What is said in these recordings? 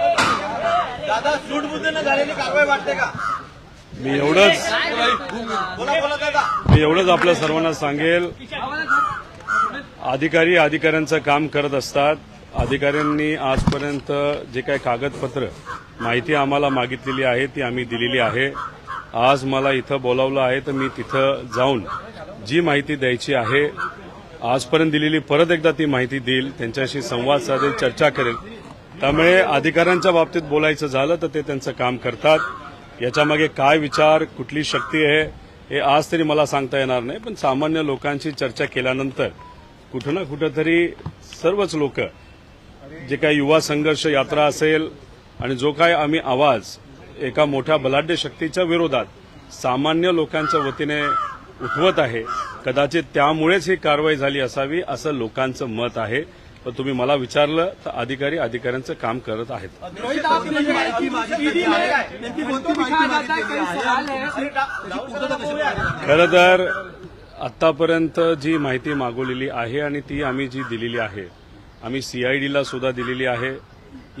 दादा सूटबुद्धीने झालेली कारवाई वाटते का? मी एवढंच बोला बोला दादा. मी एवढंच आपल्या सर्वांना सांगेल. अधिकारी अधिकाऱ्यांचं काम करत असतात. अधिकाऱ्यांनी आजपर्यंत जे काही कागदपत्र माहिती आम्हाला मागितलेली आहे ती आम्ही दिलेली आहे. आज मला इथं बोलावलं आहे तर मी तिथं जाऊन जी माहिती द्यायची आहे आजपर्यंत दिलेली परत एकदा ती माहिती देईल त्यांच्याशी संवाद साधेल चर्चा करेल. त्यामुळे अधिकाऱ्यांच्या बाबतीत बोलायचं झालं तर ते त्यांचं काम करतात. याच्यामागे काय विचार कुठली शक्ती आहे हे आज तरी मला सांगता येणार नाही पण सामान्य लोकांशी चर्चा केल्यानंतर कुठं ना कुठंतरी सर्वच लोक जे काही युवा संघर्ष यात्रा असेल आणि जो काय आम्ही आवाज एका मोठ्या बलाढ्य शक्तीच्या विरोधात सामान्य लोकांच्या वतीने उठवत आहे कदाचित त्यामुळेच ही कारवाई झाली असावी असं लोकांचं मत आहे. पण तुम्ही मला विचारलं तर अधिकारी अधिकाऱ्यांचं काम करत आहेत? खरं तर आतापर्यंत जी माहिती मागवलेली आहे आणि ती आम्ही जी दिलेली आहे आम्ही सीआयडीला सुद्धा दिलेली आहे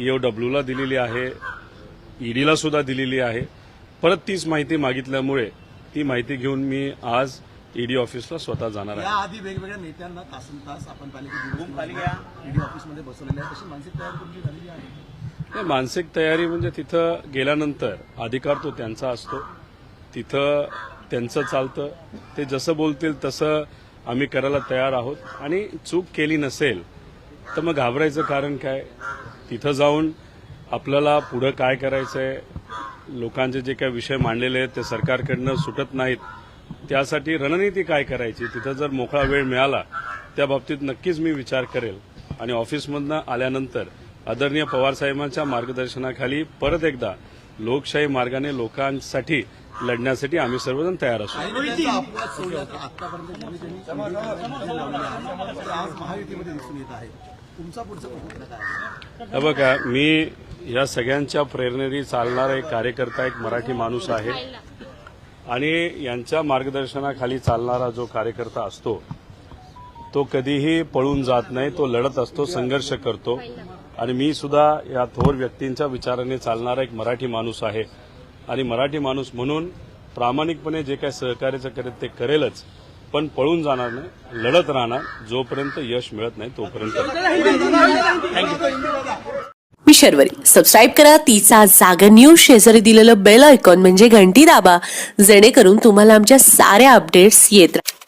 ईओडब्ल्यूला दिलेली आहे ईडीला सुद्धा दिलेली आहे. परत तीच माहिती मागितल्यामुळे ती माहिती घेऊन मी आज ईडी ऑफिसला स्वतः जाणार आहे. याआधी वेगवेगळ्या नेत्यांना तासन तास आपण ईडी ऑफिसमध्ये बसवलेले आहे तशी मानसिक तयारी तुमची झालेली आहे? मानसिक तयारी म्हणजे तिथं गेल्यानंतर अधिकार तो त्यांचा असतो. तिथं त्यांचं चालतं. ते जसं बोलतील तसं आम्ही करायला तयार आहोत. आणि चूक केली नसेल तर मग घाबरायचं कारण काय तिथं जाऊन आपल्याला पुढं काय करायचं आहे लोकांचे जे काही विषय मांडलेले आहेत ते सरकारकडनं सुटत नाहीत त्यासाठी रणनीती काय करायची तिथं जर मोकळा वेळ मिळाला त्या बाबतीत नक्कीच मी विचार करेल आणि ऑफिसमधनं आल्यानंतर आदरणीय पवारसाहेबांच्या मार्गदर्शनाखाली परत एकदा लोकशाही मार्गाने लोकांसाठी लढण्यासाठी आम्ही सर्वजण तयार असू आतापर्यंत हे बघा मी या सगळ्यांच्या प्रेरणेने चालणारा एक कार्यकर्ता एक मराठी माणूस आहे. आणि यांच्या मार्गदर्शनाखाली चालणारा जो कार्यकर्ता असतो तो कधीही पळून जात नाही तो लढत असतो संघर्ष करतो. आणि मी सुद्धा या थोर व्यक्तींच्या विचाराने चालणारा एक मराठी माणूस आहे. आणि मराठी माणूस म्हणून प्रामाणिकपणे जे काही सहकार्याचं करेल ते करेलच. पण पळून जाणार नाही लढत राहणार जोपर्यंत यश मिळत नाही तोपर्यंत. मी शर्वरी. सबस्क्राईब करा तिचा जागा न्यूज शेजारी दिलेलं बेल आयकॉन म्हणजे घंटी दाबा जेणेकरून तुम्हाला आमच्या साऱ्या अपडेट्स येत राहतील